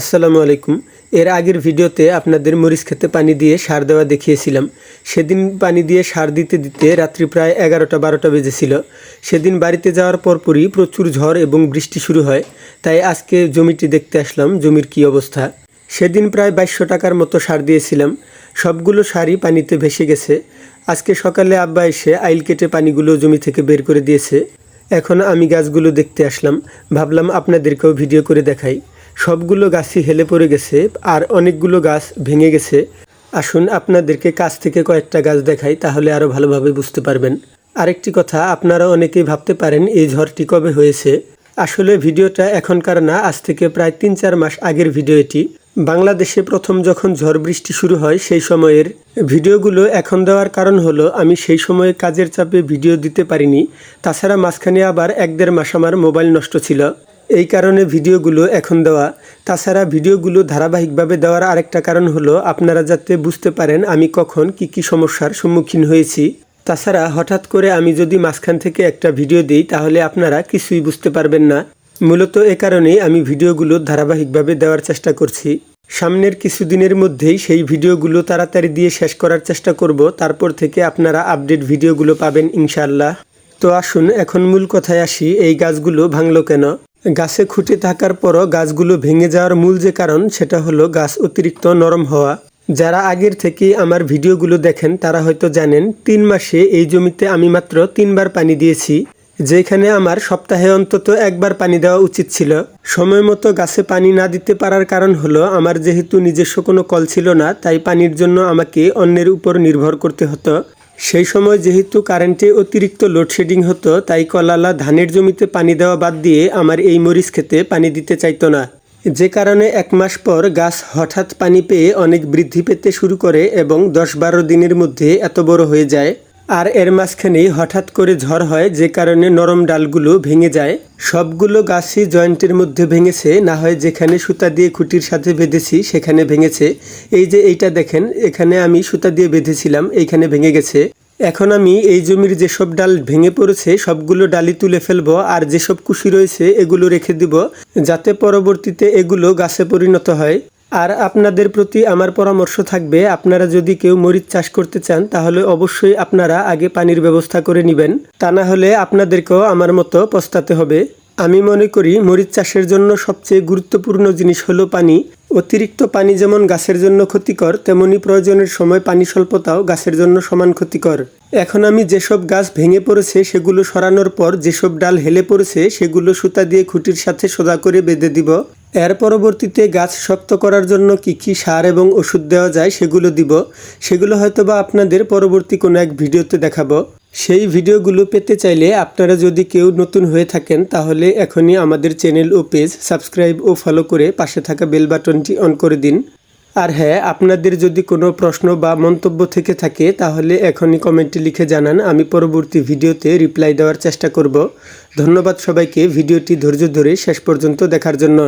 আসসালামু আলাইকুম। এর আগের ভিডিওতে আপনাদের মরিচ খেতে পানি দিয়ে সার দেওয়া দেখিয়েছিলাম। সেদিন পানি দিয়ে সার দিতে দিতে রাত্রি প্রায় এগারোটা বারোটা বেজেছিল। সেদিন বাড়িতে যাওয়ার পরপরই প্রচুর ঝড় এবং বৃষ্টি শুরু হয়, তাই আজকে জমিটি দেখতে আসলাম জমির কী অবস্থা। সেদিন প্রায় বাইশশো টাকার মতো সার দিয়েছিলাম। সবগুলো সারই পানিতে ভেসে গেছে। আজকে সকালে আব্বা এসে আইল কেটে পানিগুলো জমি থেকে বের করে দিয়েছে। এখন আমি গাছগুলো দেখতে আসলাম। ভাবলাম আপনাদেরকেও ভিডিও করে দেখাই। সবগুলো গাছই হেলে পড়ে গেছে আর অনেকগুলো গাছ ভেঙে গেছে। আসুন আপনাদেরকে কাছ থেকে কয়েকটা গাছ দেখাই, তাহলে আরও ভালোভাবে বুঝতে পারবেন। আরেকটি কথা, আপনারা অনেকেই ভাবতে পারেন এই ঝড়টি কবে হয়েছে। আসলে ভিডিওটা এখনকার না, আজ থেকে প্রায় তিন চার মাস আগের ভিডিও এটি বাংলাদেশে প্রথম যখন ঝড় বৃষ্টি শুরু হয়, সেই সময়ের ভিডিওগুলো এখন দেওয়ার কারণ হলো, আমি সেই সময়ে কাজের চাপে ভিডিও দিতে পারিনি। তাছাড়া মাঝখানে আবার এক দেড় মাস আমার মোবাইল নষ্ট ছিল। এই কারণে ভিডিওগুলো এখন দেওয়া। তাছাড়া ভিডিওগুলো ধারাবাহিকভাবে দেওয়ার আরেকটা কারণ হলো, আপনারা যাতে বুঝতে পারেন আমি কখন কি কি সমস্যার সম্মুখীন হয়েছি। তাছাড়া হঠাৎ করে আমি যদি মাঝখান থেকে একটা ভিডিও দিই, তাহলে আপনারা কিছুই বুঝতে পারবেন না। মূলত এ কারণেই আমি ভিডিওগুলো ধারাবাহিকভাবে দেওয়ার চেষ্টা করছি। সামনের কিছুদিনের মধ্যেই সেই ভিডিওগুলো তাড়াতাড়ি দিয়ে শেষ করার চেষ্টা করব, তারপর থেকে আপনারা আপডেট ভিডিওগুলো পাবেন ইনশাআল্লাহ। তো আসুন, এখন মূল কথায় আসি, এই গাছগুলো ভাঙলো কেন? গাছে খুঁটে থাকার পরও গাছগুলো ভেঙে যাওয়ার মূল যে কারণ, সেটা হলো গাছ অতিরিক্ত নরম হওয়া। যারা আগের থেকে আমার ভিডিওগুলো দেখেন, তারা হয়তো জানেন, তিন মাসে এই জমিতে আমি মাত্র তিনবার পানি দিয়েছি। যেখানে আমার সপ্তাহে অন্তত একবার পানি দেওয়া উচিত ছিল। সময় মতো গাছে পানি না দিতে পারার কারণ হলো, আমার যেহেতু নিজস্ব কোনো কল ছিল না, তাই পানির জন্য আমাকে অন্যের উপর নির্ভর করতে হতো। সেই সময় যেহেতু কারেন্টে অতিরিক্ত লোডশেডিং হতো, তাই কলালা ধানের জমিতে পানি দেওয়া বাদ দিয়ে আমার এই মরিচ খেতে পানি দিতে চাইতো না। যে কারণে এক মাস পর গাছ হঠাৎ পানি পেয়ে অনেক বৃদ্ধি পেতে শুরু করে এবং দশ বারো দিনের মধ্যে এত বড় হয়ে যায়। আর এর মাঝখানেই হঠাৎ করে ঝড় হয়, যে কারণে নরম ডালগুলো ভেঙে যায়। সবগুলো গাছই জয়েন্টের মধ্যে ভেঙেছে, না হয় যেখানে সুতা দিয়ে খুঁটির সাথে বেঁধেছি সেখানে ভেঙেছে। এই যে এইটা দেখেন, এখানে আমি সুতা দিয়ে বেঁধেছিলাম, এইখানে ভেঙে গেছে। এখন আমি এই জমির যেসব ডাল ভেঙে পড়েছে, সবগুলো ডালি তুলে ফেলব আর যেসব কুশি রয়েছে এগুলো রেখে দিব, যাতে পরবর্তীতে এগুলো গাছে পরিণত হয়। আর আপনাদের প্রতি আমার পরামর্শ থাকবে, আপনারা যদি কেউ মরিচ চাষ করতে চান, তাহলে অবশ্যই আপনারা আগে পানির ব্যবস্থা করে নেবেন। তা না হলে আপনাদেরকেও আমার মতো পস্তাতে হবে। আমি মনে করি মরিচ চাষের জন্য সবচেয়ে গুরুত্বপূর্ণ জিনিস হলো পানি। অতিরিক্ত পানি যেমন গাছের জন্য ক্ষতিকর, তেমনি প্রয়োজনের সময় পানি স্বল্পতাও গাছের জন্য সমান ক্ষতিকর। এখন আমি যেসব গাছ ভেঙে পড়েছে সেগুলো সরানোর পর যেসব ডাল হেলে পড়েছে সেগুলো সুতা দিয়ে খুঁটির সাথে সোজা করে বেঁধে দিব। এর পরবর্তীতে গাছ শক্ত করার জন্য কি কি সার এবং ওষুধ দেওয়া যায় সেগুলো দিব। সেগুলো হয়তোবা আপনাদের পরবর্তী কোনো এক ভিডিওতে দেখাবো। সেই ভিডিওগুলো পেতে চাইলে আপনারা যদি কেউ নতুন হয়ে থাকেন, তাহলে এখনই আমাদের চ্যানেল ও পেজ সাবস্ক্রাইব ও ফলো করে পাশে থাকা বেল বাটনটি অন করে দিন। আর হ্যাঁ আপনাদের যদি কোনো প্রশ্ন বা মন্তব্য থেকে থাকে, তাহলে এখনই কমেন্টে লিখে জানান, আমি পরবর্তী ভিডিওতে রিপ্লাই দেওয়ার চেষ্টা করব। ধন্যবাদ সবাইকে, ভিডিওটি ধৈর্য ধরে শেষ পর্যন্ত দেখার জন্য।